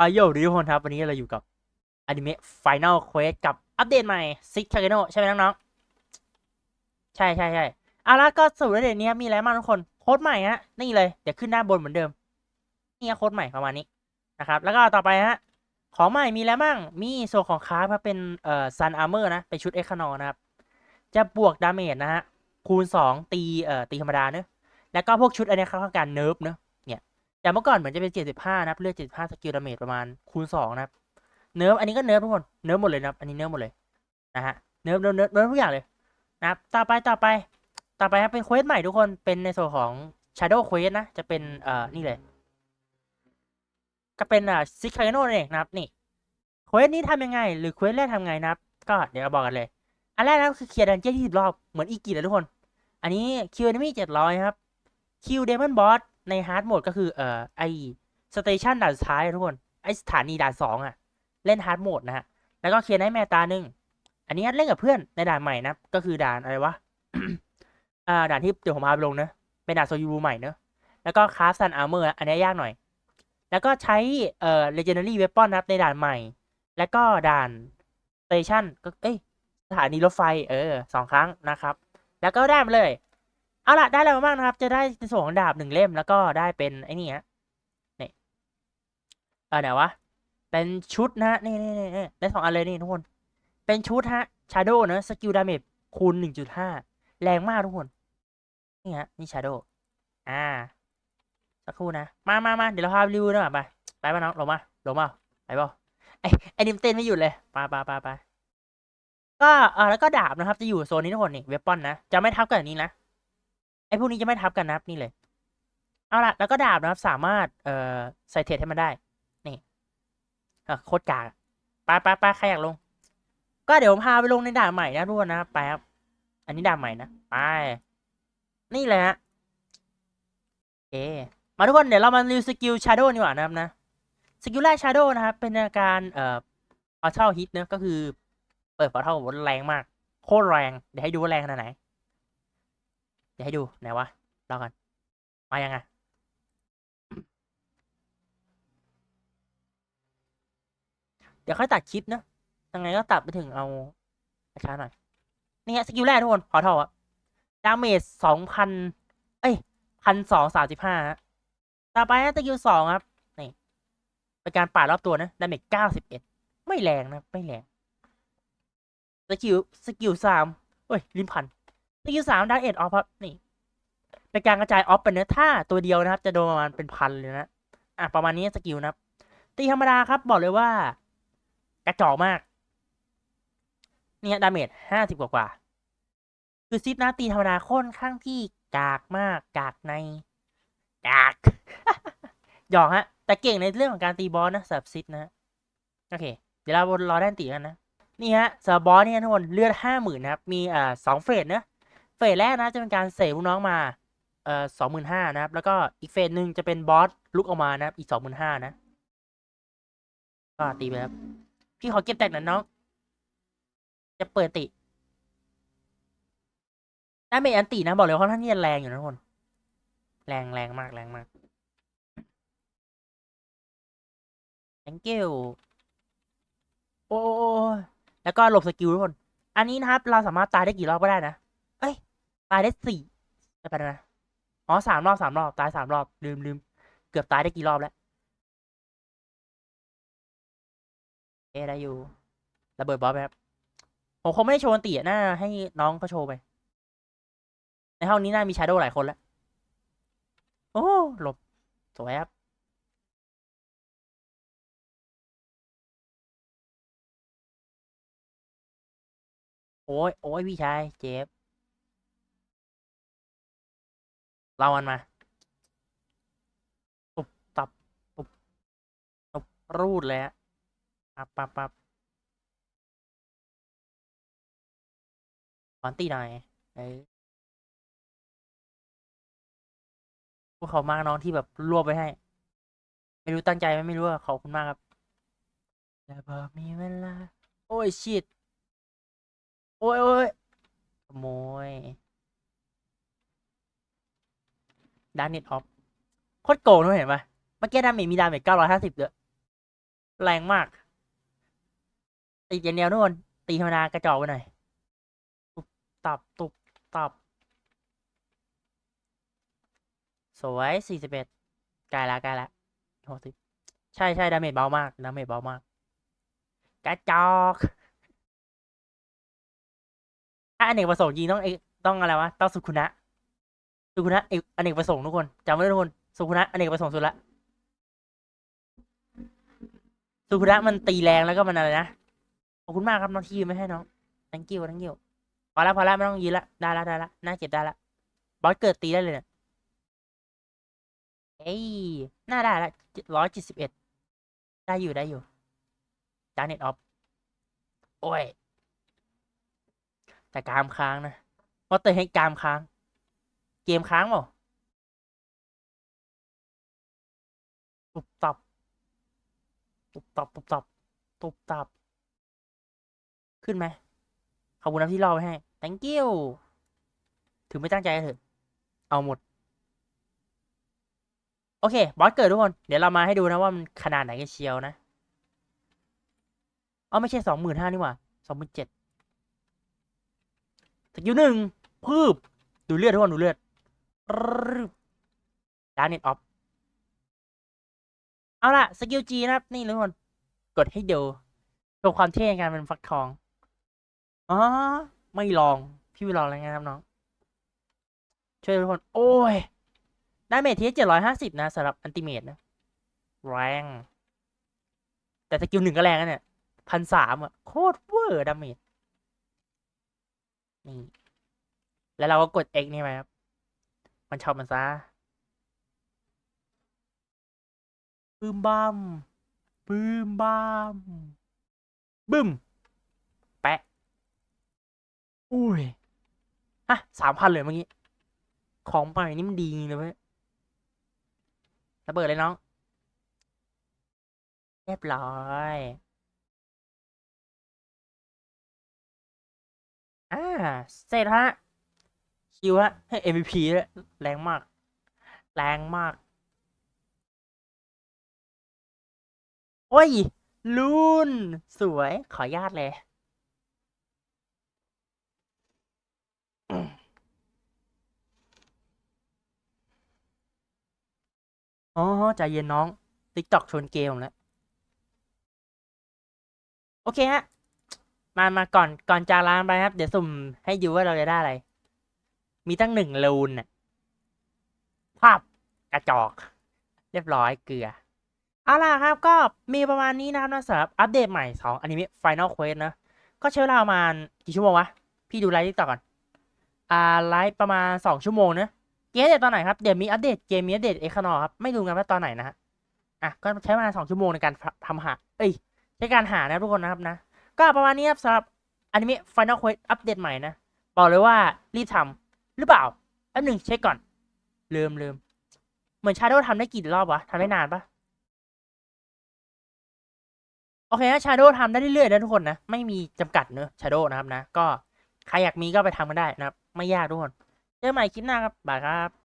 อะโยทุกคนครับ วันนี้เราอยู่กับอนิเมะ Final Quest กับอัปเดตใหม่ซิก t า g โนใช่ไหมน้องๆ ใช่ใช่ใช่เอาละก็สรุปแล้วเดี๋ยวนี้มีอะไรบ้างทุกคนโค้ดใหม่ฮะนี่เลย เดี๋ยวขึ้นด้าบนเหมือนเดิม นี่โค้ดใหม่ประมาณนี้นะครับ แล้วก็ต่อไปฮะ ของใหม่มีแล้วบ้างมีโซนของคราฟครับเป็นเอ่อซันอาร์เมอร์นะ เป็นชุดเอ็กคานอนะครับ จะบวกดาเมจนะฮะคูณ 2 ตีเอ่อตีธรรมดาเนอะแล้วก็พวกชุดอันนี้เขาทำการเนิร์ฟเนอะ เนี่ากเมื่อก่อนเหมือนจะเป็น 75 นะครับ เลือด75 สกิลดาเมจประมาณคูณ 2 นะครับ เนิร์ฟอันนี้ก็เนิร์ฟทุกคน เนิร์ฟหมดเลยนะครับ อันนี้เนิร์ฟหมดเลยนะฮะเนิร์ฟเนิร์ฟเนิร์ฟเนิร์ฟทุกอย่างเลยนะครับ ต่อไป ต่อไป ต่อไปครับ เป็นเควสใหม่ทุกคน เป็นในส่วนของ Shadow Quest นะ จะเป็น เอ่อ นี่เลย ก็เป็นอ่าซิกไคโนเองนะครับ นี่ เควสนี้ทำยังไง หรือเควสแรกทำไงนะครับ ก็เดี๋ยวเราบอกกันเลย อันแรกนะคือเคลียร์ดันเจี้ยนที่สิบรอบ เหมือนอีกิเลยทุกคน อันนี้คิวเอนมี่เจ็ดร้อยครับ คิวเดมอนบอส ในฮาร์ดโหมดก็คือเอ่อไอสเตชันด่านสุดท้ายทุกคนไอสถานีด่านสองอะเล่นฮาร์ดโหมดนะฮะแล้วก็เคลียร์ได้แม่ตาหนึ่งอันนี้เล่นกับเพื่อนในด่านใหม่นะก็คือด่านอะไรวะอ่าด่านที่เดี๋ยวผมพาไปลงนะเป็นด่านโซยูรูใหม่เนอะแล้วก็คราฟซันอาร์เมอร์อันนี้ยากหน่อย แล้วก็ใช้เอ่อ legendary weapon นะครับในด่านใหม่ แล้วก็ด่านสเตชันก็เอ้ยสถานีรถไฟเออสองครั้งนะครับ แล้วก็ได้มาเลย เอาล่ะได้อะไรมาบ้างนะครับ จะได้ในส่วนของดาบหนึ่งเล่มแล้วก็ได้เป็นไอ้นี่ฮะนี่เออไหนวะ เป็นชุดนะฮะนี่นี่นี่ได้สองอันเลยนี่ทุกคน เป็นชุดฮะชาโดว์เนอะสกิลดาเมจคูณหนึ่งจุดห้าแรงมากทุกคน นี่ฮะนี่ชาโดว์อ่าสักครู่นะ มามามาเดี๋ยวเราพาไปรีวิวหน่อยไปไปป่ะน้องลงมาลงมาไปป่ะไอ้ไอ้นิมเต้นไม่หยุดเลยไปไปไปไปก็เออแล้วก็ดาบนะครับ จะอยู่โซนนี้ทุกคนนี่เวปอนนะ จะไม่ทับกันอย่างนี้นะ ไอ้พวกนี้จะไม่ทับกันนะครับนี่เลย เอาละแล้วก็ดาบนะครับ สามารถเอ่อใส่เทรดให้มันได้ นี่โคตรกากอะไปไปไปใครอยากลง ก็เดี๋ยวพาไปลงในดาบใหม่นะทุกคนนะไปครับ อันนี้ดาบใหม่นะไปนี่เลยฮะโอมาทุกคนเดี๋ยวเรามารีวิวสกิลชาร์โดว์ดีกว่านะครับนะสกิลแรกชาร์โดนะครับ เป็นอาการเอ่อพอเช่าฮิตนะก็คือ เปิดพอเท่าแรงมาก โคตรแรง เดี๋ยวให้ดูว่าแรงขนาดไหน เดี๋ยวให้ดูไหนวะรอกันมายังไงเดี๋ยวค่อยตัดคลิปนะยังไงก็ตัดไปถึงเอาช้าหน่อยนี่ฮะสกิลแรกทุกคนพอเท่าอะดาเมจสองพันเอ้ยพันสองสามสิบห้าต่อไปนะสกิลสองครับนี่เป็นการปาดรอบตัวนะดาเมจเก้าสิบเอ็ดไม่แรงนะไม่แรงสกิลสกิลสามเอ้ยลิ้นพัน สกิลสามดาเอ็ดออฟครับนี่เป็นการกระจายออฟเป็นเนื้อถ้าตัวเดียวนะครับ จะโดนประมาณเป็นพันเลยนะอะประมาณนี้สกิลนะครับ ตีธรรมดาครับบอกเลยว่ากระจอกมากเนี่ยดาเมจห้าสิบกว่ากว่าคือซิปนะตีธรรมดาค่อนข้างที่กากมากกากในกากหยอกฮะ แต่เก่งในเรื่องของการตีบอสนะสำหรับซิปนะโอเค เดี๋ยวเรารอด้านตีกันนะ นี่ฮะสำหรับบอสเนี่ยทุกคนเลือดห้าหมื่นนะครับ มีอ่าสองเฟสนะ เฟสแรกนะจะเป็นการเสกลูกน้องมาเอ่อสองหมื่นห้านะครับ แล้วก็อีกเฟสหนึ่งจะเป็นบอสลุกออกมานะครับ อีกสองหมื่นห้านะ ก็ตีไปครับ พี่ขอเก็บแตกหน่อยน้อง จะเปิดติดาเมจอันตินะ บอกเลยว่าค่อนข้างที่แรงอยู่นะทุกคน แรงแรงมากแรงมาก thank you โอ้แล้วก็หลบสกิลทุกคน อันนี้นะครับ เราสามารถตายได้กี่รอบก็ได้นะ ตายได้สี่ไปนไรนะ อ๋อสามรอบสามรอบ ตายสามรอบ ลืมลืม เกือบตายได้กี่รอบแล้ว เอได้อยู่ ระเบิดบอสไหมครับ ผมคงไม่ได้โชว์อันติอะน่าให้น้องเขาโชว์ไป ในห้องนี้น่ามีชาโดว์หลายคนแล้ว โอ้ หลบ สวยครับโอ้ย โอ้ยพี่ชาย เจ็บ เรามันมาปุบตับปุบปุบรูดเลยฮะปับปับปับถอนตีหน่อยเอ้พวกเขามากน้องที่แบบรวบไปให้ ไม่รู้ตั้งใจไหมไม่รู้อะขอบคุณมากครับแต่บอกมีเวลา โอ้ยชิดโอ้ยโอ้ยขโมย ดาเน็ตออฟโคตรโกงด้วยเห็นปะเมื่อกี้ดาเมจมีดาเมจเก้าร้อยห้าสิบเด้อแรงมาก ตีอย่างเดียวนู่นตีธรรมดากระจอกไปหน่อยตุบตับตุบตับ สวยสี่สิบเอ็ดกลายละกลายละหกสิบใช่ใช่ดาเมจเบามากดาเมจเบามาก กระจอกถ้าอเนกประสงค์จริงต้องเอต้องอะไรวะ ต้องสุขุนะ สุขุนะเอกอเนกประสงค์ทุกคนจำไว้ด้วยทุกคนสุขุนะอเนกประสงค์สุดละสุขุนะมันตีแรงแล้วก็มันอะไรนะขอบคุณมากครับน้องที่ยืนไม่ให้น้อง thank you thank you พอละพอละไม่ต้องยืนละได้ละได้ละน่าเก็บได้ละบอสเกิดตีได้เลยเนี่ยเอ้ยน่าได้ละร้อยเจ็ดสิบเอ็ดได้อยู่ได้อยู่จานเน็ตออฟโอ้ยแต่กามค้างนะว่าเตยให้กามค้าง เกมค้างเปล่าตุบตับ ตุบตับ ตุบตับ ตุบตับ ขึ้นไหมขอบคุณนะที่รอไว้ให้ thank you ถึงไม่ตั้งใจเถอะ เอาหมด โอเค บอสเกิดทุกคน เดี๋ยวเรามาให้ดูนะว่ามันขนาดไหนกันเชียวนะเอาไม่ใช่สองหมื่นห้านี่หว่าสองหมื่นเจ็ดสกิลหนึ่งพืบดูเลือดทุกคนดูเลือด ดานเน็ตออฟเอาล่ะ สกิลจีนะครับ นี่ทุกคน กดให้ดูโชว์ความเท่ในการเป็นฟักทอง อ๋อ ไม่ลอง พี่ไม่ลองแล้วไงครับน้อง ช่วยทุกคน โอ้ย ไดาเมจที่เจ็ดร้อยห้าสิบนะสำหรับอันติเมตนะ แรง แต่สกิลหนึ่งก็แรงนะเนี่ยพันสามอะ โคตรเวอร์ดาเมจนี่ แล้วเราก็กด X นี่ไปครับ มันชอบมันซะบึมบัมบึมบัมบึมแปะ อุ้ยฮะสามพันเลยเมื่อกี้ ของใหม่นี่มันดีเลยเว้ยระเบิดเลยน้อง เรียบร้อยอ่าเสร็จฮะ คิวฮะให้ MVP ด้วยแรงมาก แรงมาก โอ้ยลุนสวย ขออนุญาตเลย อ๋อ ใจเย็นน้อง ติ๊กตอกชนเกมผมแล้ว โอเคฮะ มามาก่อนก่อนจากลาไปครับ เดี๋ยวสุ่มให้ดูว่าเราจะได้อะไร มีตั้งหนึ่งลูนน่ะภาพกระจอก เรียบร้อยเกลือ เอาล่ะครับ ก็มีประมาณนี้นะครับนะสำหรับอัปเดตใหม่ของอนิเมะ Final Quest นะ ก็ใช้เวลาประมาณกี่ชั่วโมงวะ พี่ดูไลฟ์ติ๊กต็อกก่อน อ่า ไลฟ์ประมาณสองชั่วโมงนะเกมอัปเดตตอนไหนครับ เดี๋ยวมีอัปเดตเกมมีอัปเดตเอ็กคานอครับ ไม่รู้กันว่าตอนไหนนะฮะ อะ ก็ใช้เวลาสองชั่วโมงในการทำหา เอ้ย ในการหานะทุกคนนะครับนะ ก็ประมาณนี้ครับสำหรับอนิเมะ Final Quest อัปเดตใหม่นะ บอกเลยว่ารีบทำ หรือเปล่าแป๊บหนึ่งเช็คก่อนลืมลืมเหมือนชาโดว์ทำได้กี่รอบวะทำได้นานปะโอเคนะชาโดว์ทำได้เรื่อยๆนะทุกคนนะไม่มีจำกัดเนอะชาโดว์นะครับนะ ก็ใครอยากมีก็ไปทำกันได้นะครับ ไม่ยากทุกคน เจอใหม่คลิปหน้าครับ บายครับ